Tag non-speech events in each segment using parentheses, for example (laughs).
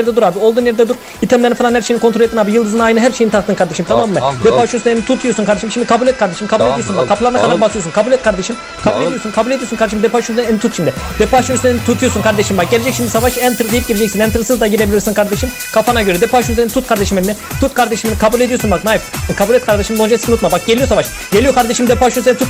yerde dur abi. Olduğun yerde dur. İtemlerini falan her şeyini kontrol ettin abi. Yıldızın aynı her şeyini taktın kardeşim tamam mı? tamam, tamam. başın üstüne tutuyorsun kardeşim. Şimdi kabul et kardeşim. Kabul Tamam, ediyorsun. tamam. Bak kapılarına kadar Tamam. basıyorsun. Kabul et kardeşim. Kabul Tamam. ediyorsun. Kabul ediyorsun kardeşim. Üstüne en tut şimdi. Depaşın üstüne tutuyorsun kardeşim. Bak gelecek şimdi savaş enter deyip gireceksin. Enter'sız da girebilirsin kardeşim. Kafana göre. Depaşın üzerine tut kardeşim elini. Tut kardeşim elini. Kabul ediyorsun bak knife. Kabul et kardeşim. Loncesini unutma. Bak geliyor savaş. Geliyor kardeşim. Depaşın üzerine tut.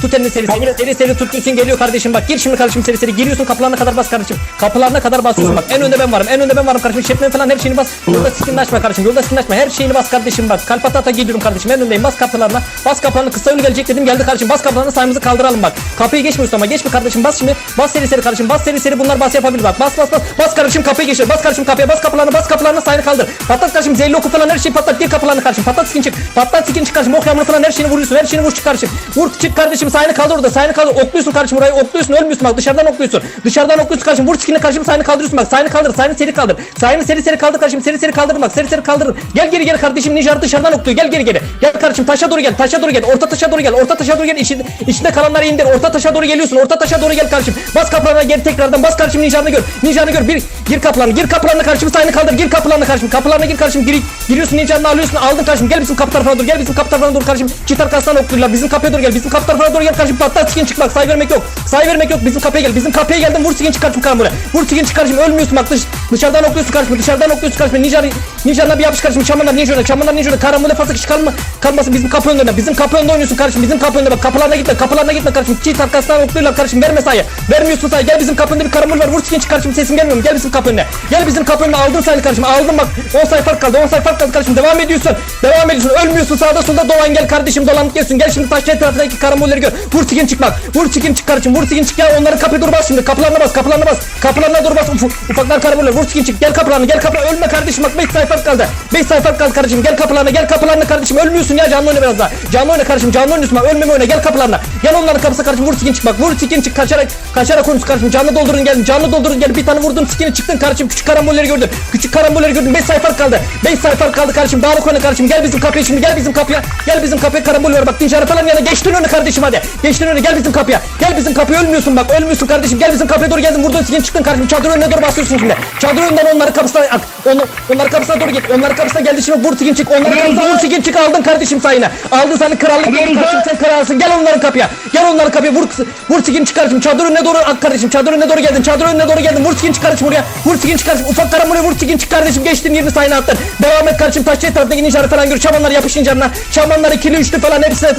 Tut elini seri seri. Seri seri tutuyorsun. Geliyor kardeşim. Bak gir şimdi kardeşim seri seri. Giriyorsun kapılarına kadar bas kardeşim. Kapılarına kadar basıyorsun. Bak en önde ben varım. En önde ben varım kardeşim. Şefmen falan her şeyini bas. Yolda skinini açma kardeşim. Yolda skinini açma. Her şeyini bas kardeşim bak. Kalp ata ata gidiyorum kardeşim. En öndeyim. Bas kapılarına. Bas kapılarına. Kısa yol gelecek dedim. Geldi kardeşim. Bas kapılarına sayımızı kaldıralım bak. Kapıyı geçmiyorsun ama. Geçme kardeşim. Bas şimdi. Bas seri seri kardeşim. Bas seri seri bunlar bas yapabilir bak. Bas bas bas. Bas kardeşim kapıyı geçir. Bas kardeşim kapıya. Bas kapılarına. Bas kapılarına sayını kaldır. Patlat kardeşim. Zehirli oku falan her şeyi patlat. Gir kapılarına kardeşim. Patlat skin çık. Patlat skin çık kardeşim. Ok yağmuru falan her şeyini vuruyorsun. Her şeyini vur çık kardeşim. Vur çık kardeşim. Sayını kaldır orada. Sayını kaldır. Okluyorsun kardeşim orayı. Okluyorsun. Ölmüyorsun bak. Dışarıdan okluyorsun. Dışarıdan okluyorsun kardeşim. Vur skinini kardeşim. Sayını kaldırıyorsun bak. Sayını kaldır. Sayını seri kaldır. Sayını seri seri kaldır kardeşim. Seri seri kaldırın bak. Seri seri kaldırın. Gel geri gel kardeşim. Nijar dışarıdan okluyor. Gel geri geri. Gel kardeşim taşa doğru gel. Taşa doğru gel. Orta taşa doğru gel. Orta taşa doğru gel. İçinde, içinde kalanları indir. Orta taşa doğru geliyorsun. Orta taşa doğru gel kardeşim. Bas kapılarına gel tekrardan. Bas kardeşim Nijar'ını gör. Nijar'ını gör. Bir gir kapılarına. Gir kapılarına kardeşim. Sayını kaldır. Gir kapılarına kardeşim. Kapılarına gir kardeşim. Gir, giriyorsun Nijar'ını alıyorsun. Aldın kardeşim. Gel bizim kapı tarafına dur. Gel bizim kapı tarafına dur kardeşim. Çift arkasından okluyorlar. Bizim kapıya doğru gel. Bizim kapı tarafına doğru gel kardeşim. Patlat skin çık bak. Say vermek yok. Say vermek yok. Bizim kapıya gel. Bizim kapıya geldim. Vur skin çık kardeşim karambole. Vur skin çık kardeşim. Ölmüyorsun bak. Dış, dışarıdan okluyorsun kardeşim. Dışarıdan okluyorsun kardeşim. Nijar, Nijar'la bir yapış kardeşim. Çamanlar Nijar'la. Çamanlar Nijar'la. Karambole fazla kişi kalma. Kalmasın bizim kapı önünde. Bizim kapı önünde oynuyorsun kardeşim. Bizim kapı önünde bak. Kapılarına gitme. Kapılarına gitme kardeşim. Çift arkasından okluyorlar kardeşim. Verme sayı. Vermiyorsun sayı. Gel bizim kapı önünde bir karambol var. Vur skin çık kardeşim. Sesin gelmiyor? Gel bizim kapı önüne. Gel bizim kapı önüne. Aldın sayını kardeşim. Aldın bak. 10 sayı fark kaldı. 10 sayı fark kaldı kardeşim. Devam ediyorsun. Devam ediyorsun. Ölmüyorsun. Sağda solda dolan gel kardeşim. Dolanıp gelsin. Gel şimdi taşlı etrafındaki karambolleri gör. Vur skin çık bak. Vur skin çık kardeşim. Vur skin çık. Gel onların kapıya dur bas şimdi. Kapılarına bas. Kapılarına bas. Kapılarına dur bas. Ufak, ufaklar karaboller. Vur skin çık. Gel kapılarına. Gel kapılarına. Ölme kardeşim. Bak 5 sayı fark kaldı. 5 sayı fark kaldı kardeşim. Gel kapılarına. Gel kapılarına kardeşim. Ölmüyorsun ya. Canlı oyna biraz daha. Canlı oyna kardeşim. Canlı oynuyorsun bak. Ölmeme oyna. Gel kapılarına. Gel onların kapısı kardeşim. Vur skin çık bak. Vur skin çık. Kaçarak kaçarak konuş kardeşim. Canlı doldurun gelin. Canlı doldurun gelin. Bir tane vurdun skini çıktın kardeşim. Küçük karambolleri gördün. Küçük karambolleri gördün. 5 sayı fark kaldı. 5 sayı fark kaldı kardeşim. Dağılık oyna kardeşim. Gel bizim kapıya şimdi. Gel bizim kapıya. Gel bizim kapıya karambol var. Bak Dinçarı falan yana. Geçtin önüne kardeşim hadi. Geçtin önüne. Gel bizim kapıya. Gel bizim kapıya. Ölmüyorsun bak. Ölmüyorsun kardeşim. Gel bizim kapıya doğru geldin. Vurdun skini çıktın kardeşim. Çadır önüne doğru basıyorsun şimdi. Çadır önünden onları kapısına at. Onu, onları kapısına doğru git. Onları kapısına geldi şimdi. Vur skin çık. Onları kapısına vur skin çık. Aldın kardeşim sayını. Aldın sana krallık. Gel kardeşim sen kralsın. Gel onların kapıya. Gel onların kapıya. Vur, vur skin çık kardeşim. Çadır önüne doğru at kardeşim. Çadır önüne doğru geldin. Çadır önüne doğru geldin. Vur skin çık kardeşim buraya. Vur skin çık kardeşim. Ufak karambolaya vur skin çık kardeşim. Geçtin 20 sayını attın. Devam et kardeşim. Taşçı etraftaki ninjaları falan gör. Çamanlar yapışın canına. Çamanlar ikili üçlü falan hepsine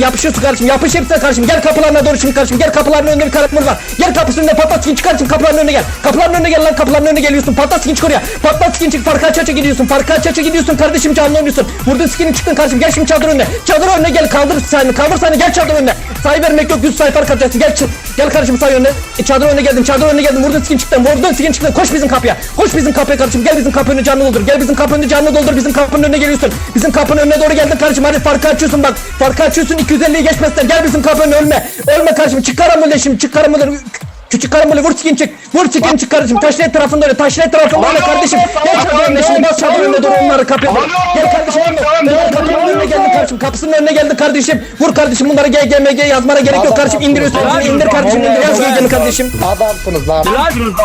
yapışıyorsun kardeşim. Yapış hepsine kardeşim. Gel kapılarına doğru şimdi kardeşim. Gel kapıların önünde bir karakter var. Gel kapısının önünde patlat skin çık kardeşim. Kapıların önüne gel. Kapıların önüne gel lan. Kapıların önüne geliyorsun. Patlat skin çık oraya. Patlat skin çık. Farkı aç aça gidiyorsun. Farkı aç aça gidiyorsun kardeşim. Canlı oynuyorsun. Vurdun skinin çıktın kardeşim. Gel şimdi çadır önüne. Çadır önüne gel. Kaldır sayını. Kaldır sayını. Gel çadır önüne. Sayı vermek yok. 100 sayı fark atacaksın. Gel çı- Gel kardeşim sayı önüne. E, çadır önüne geldin. Çadır önüne geldin. Vurdun skin çıktın. Vurdun skin çıktın. Koş bizim kapıya. Koş bizim kapıya kardeşim. Gel bizim kapının önüne canlı doldur. Gel bizim kapının önüne canlı doldur. Bizim kapının önüne geliyorsun. Bizim kapının önüne doğru geldin kardeşim. Hadi farkı açıyorsun bak. Farkı açıyorsun. 250'yi geçmezsen. Gel bizim kapının önüne ölme. Kardeşim. Çık karamole şimdi. Çık. Küçük karambole vur skin çık. Vur skin çık kardeşim. Taşlı etrafında öyle. Taşlı etrafında öyle kardeşim. Gel çadır önüne şimdi. Bas çadır önüne doğru onları kapıya. Gel kardeşim önüne. Onların kapının önüne geldin kardeşim. Kapısının önüne geldin kardeşim. Vur kardeşim bunları GGMG yazmana gerek yok kardeşim. İndiriyorsun. İndir kardeşim. İndir yaz GG'ni kardeşim. Adamsınız lan.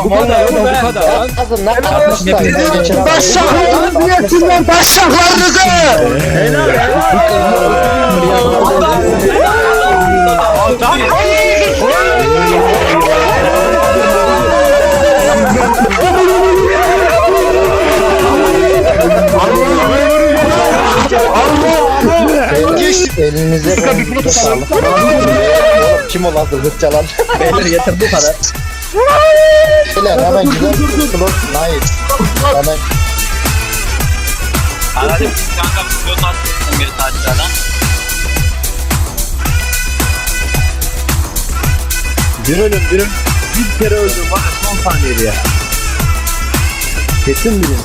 Bu kadar bu kadar. Ne yapmışlar? Başaklarınızı yesin lan başaklarınızı. Elinize sağlık. Kim o lan zırhlık çalan? (laughs) Beyler yeter bu kadar. Beyler hemen güzel Close nice. Hemen Anladım. Kanka pilot attım bir saatlerden. Bir ölüm bir ölüm. Bir kere öldüm var son saniyede ya. Kesin bilim.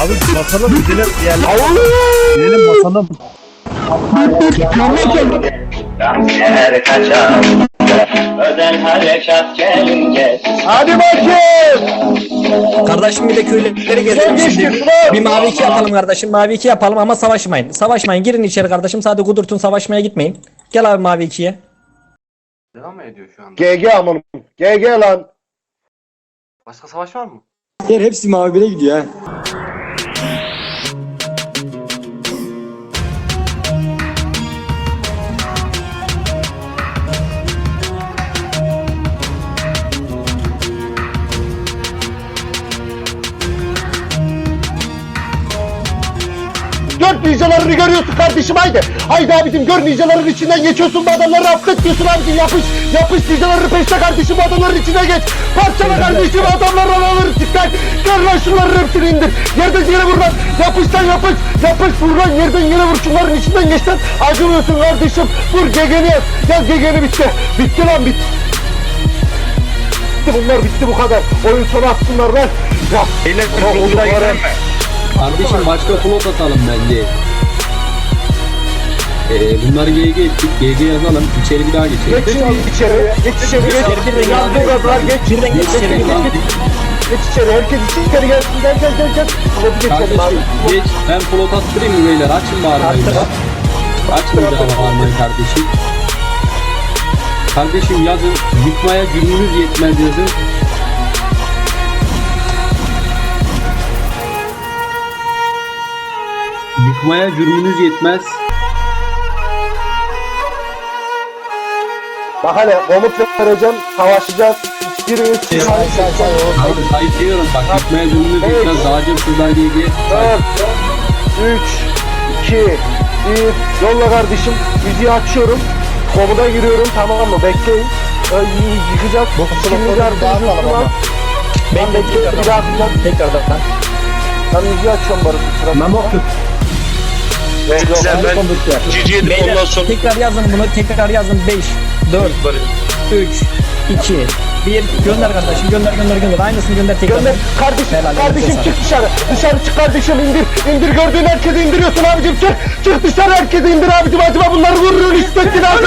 Abi basalım gidelim yerler. Gidelim basalım. Her kaçan özel harekat gelince Hadi bakayım. Kardeşim bir de köyleri gezelim şimdi. Bir mavi iki yapalım kardeşim. Mavi iki yapalım ama savaşmayın. Savaşmayın. Girin içeri kardeşim. Sadece kudurtun savaşmaya gitmeyin. Gel abi mavi ikiye. Devam mı ediyor şu anda? GG amanım. GG lan. Başka savaş var mı? Diğer hepsi mavi bire gidiyor ha. Gör ninjalarını görüyorsun kardeşim haydi. Haydi abicim gör ninjaların içinden geçiyorsun bu adamları affet diyorsun abicim yapış. Yapış ninjaları peşte kardeşim bu adamların içine geç. Parçala kardeşim adamları alır çıkar. Gör lan şunların hepsini indir. Yerden yere vur lan. Yapış lan yapış. Yapış vur lan yerden yere vur şunların içinden geç lan. Acımıyorsun kardeşim. Vur gegeni yaz. Yaz gegeni bitti. Bitti lan bitti. Bitti bunlar bitti bu kadar. Oyun sonu atsınlar lan. Ya. Beyler gidelim mi? Kardeşim başka flot atalım bence. Ee, bunları GG ettik. GG yazalım. İçeri bir daha geçelim. Geç içeri. Geç içeri. Geç. İçeri bu kadar geç. Birden geç içeri. Geç, içeri. Herkes içeri gelsin. Gel gel gel gel. Hadi geçelim abi. Kardeşim geç. Ben flot attırayım mı beyler? Açın bağırmayı. Attır. Açın bağırmayı kardeşim. Kardeşim yazın. Yıkmaya gücünüz yetmez yazın. Yıkmaya cürmünüz yetmez. Bak hele komut vereceğim. Savaşacağız. Biriniz çıkmayın. Abi sayıyorum bak. Yıkmaya cürmünüz Evet. yetmez. Dağcımsızlar GG. 4 3 2 1 Yolla kardeşim. Müziği açıyorum. Komuda giriyorum tamam mı? Bekleyin. Ee, y- yıkacağız. Şimdi artık yıktılar. Ben bekliyorum. Bir daha atacağım. Tekrardan. Ben müziği açıyorum barış. Memo tut. Güzel ben GG edip ondan Beyler sonra tekrar yazın bunu. Tekrar yazın. 5, 4, 3, 2, 1. Gönder kardeşim. Gönder gönder gönder. Aynısını gönder tekrar. Gönder. Kardeşim Helal kardeşim olsun çık dışarı. Dışarı çık kardeşim indir. İndir gördüğün herkesi indiriyorsun abicim çık. Çık dışarı herkesi indir abicim. Acaba bunları vurur istettin abi.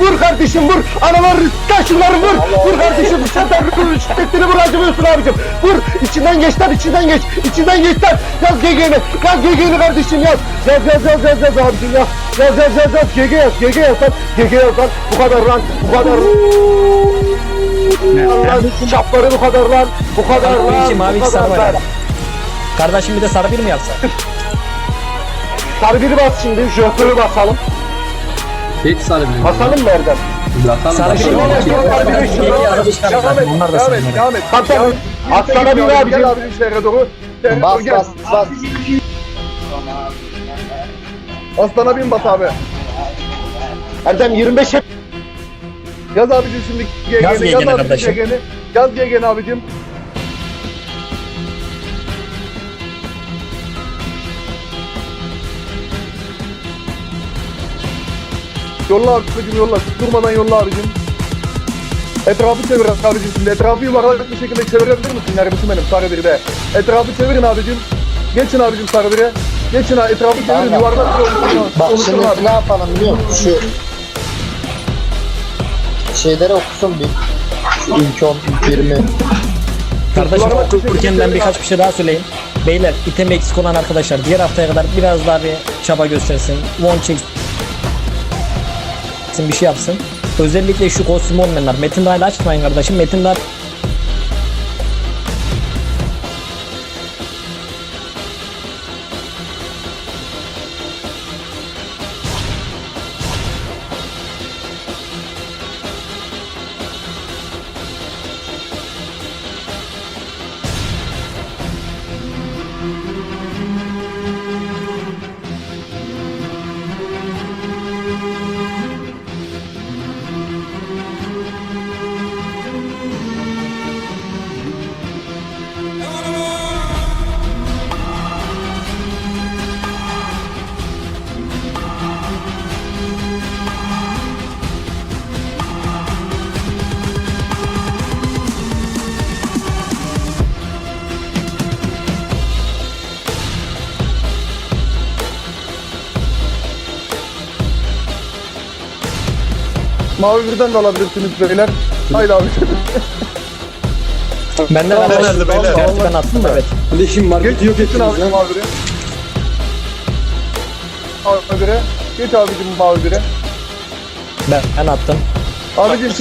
vur kardeşim vur. Analar rızkta şunları vur. Vur kardeşim dışarıdan vur istetini vur acımıyorsun abicim. Vur. İçinden geç lan içinden geç. İçinden geç lan. Yaz GG'ni yaz GG'ni kardeşim yaz. Yaz yaz yaz yaz yaz abicim yaz. Yaz yaz yaz yaz. GG yaz GG yaz lan. GG yaz lan. Bu kadar lan bu kadar. Lan çapları bu kadar lan bu kadar Mavi lan iki, mavi bu iki sarı var. Kardeşim bir de sarı bir mi yapsak? (laughs) Sarı biri bas şimdi, jötörü basalım. Geç sarı bir. Basalım mı Erdem? Bakalım. Sarı bir. Sarı bir, Sarı sarı. Onlar da Devam et, devam et. Tamam tamam. Bir abicim. Gel abicim şehre doğru. Bas bas bas. Aslana bin bas abi. Erdem 25 hep. Yaz abicim şimdi GG'ni. GG'ni Yaz abicim kardeşim. GG'ni. Yaz GG'ni abicim. Yolla abicim yolla. Durmadan yolla abicim. Etrafı çevir abicim şimdi. Etrafı yuvarlak bir şekilde çevirebilir misin? Neredesin benim sarı biri de. Etrafı çevirin abicim. Geçin abicim sarı biri. Geçin etrafı çevirin yuvarlak bir oluşturun. Bak şimdi ne yapalım biliyor musun? Şu şeyleri okusun bir. Şu ilk 10, ilk 20. Kardeşim okurken ben birkaç bir şey daha söyleyeyim. Beyler item eksik olan arkadaşlar diğer haftaya kadar biraz daha bir çaba göstersin. One çeksin bir şey yapsın. Özellikle şu kostüm olmayanlar. Metin Dahil açmayın kardeşim. Metin Dahil Mavi birden de alabilirsiniz beyler. Haydi abi. benden Tamam, arkadaşlar nerede beyler? işareti ben attım evet. Kardeşim Geç, marketi yok geçin lan. mavi bire. Mavi bire. Geç abicim mavi bire. Ben, ben attım. Abicim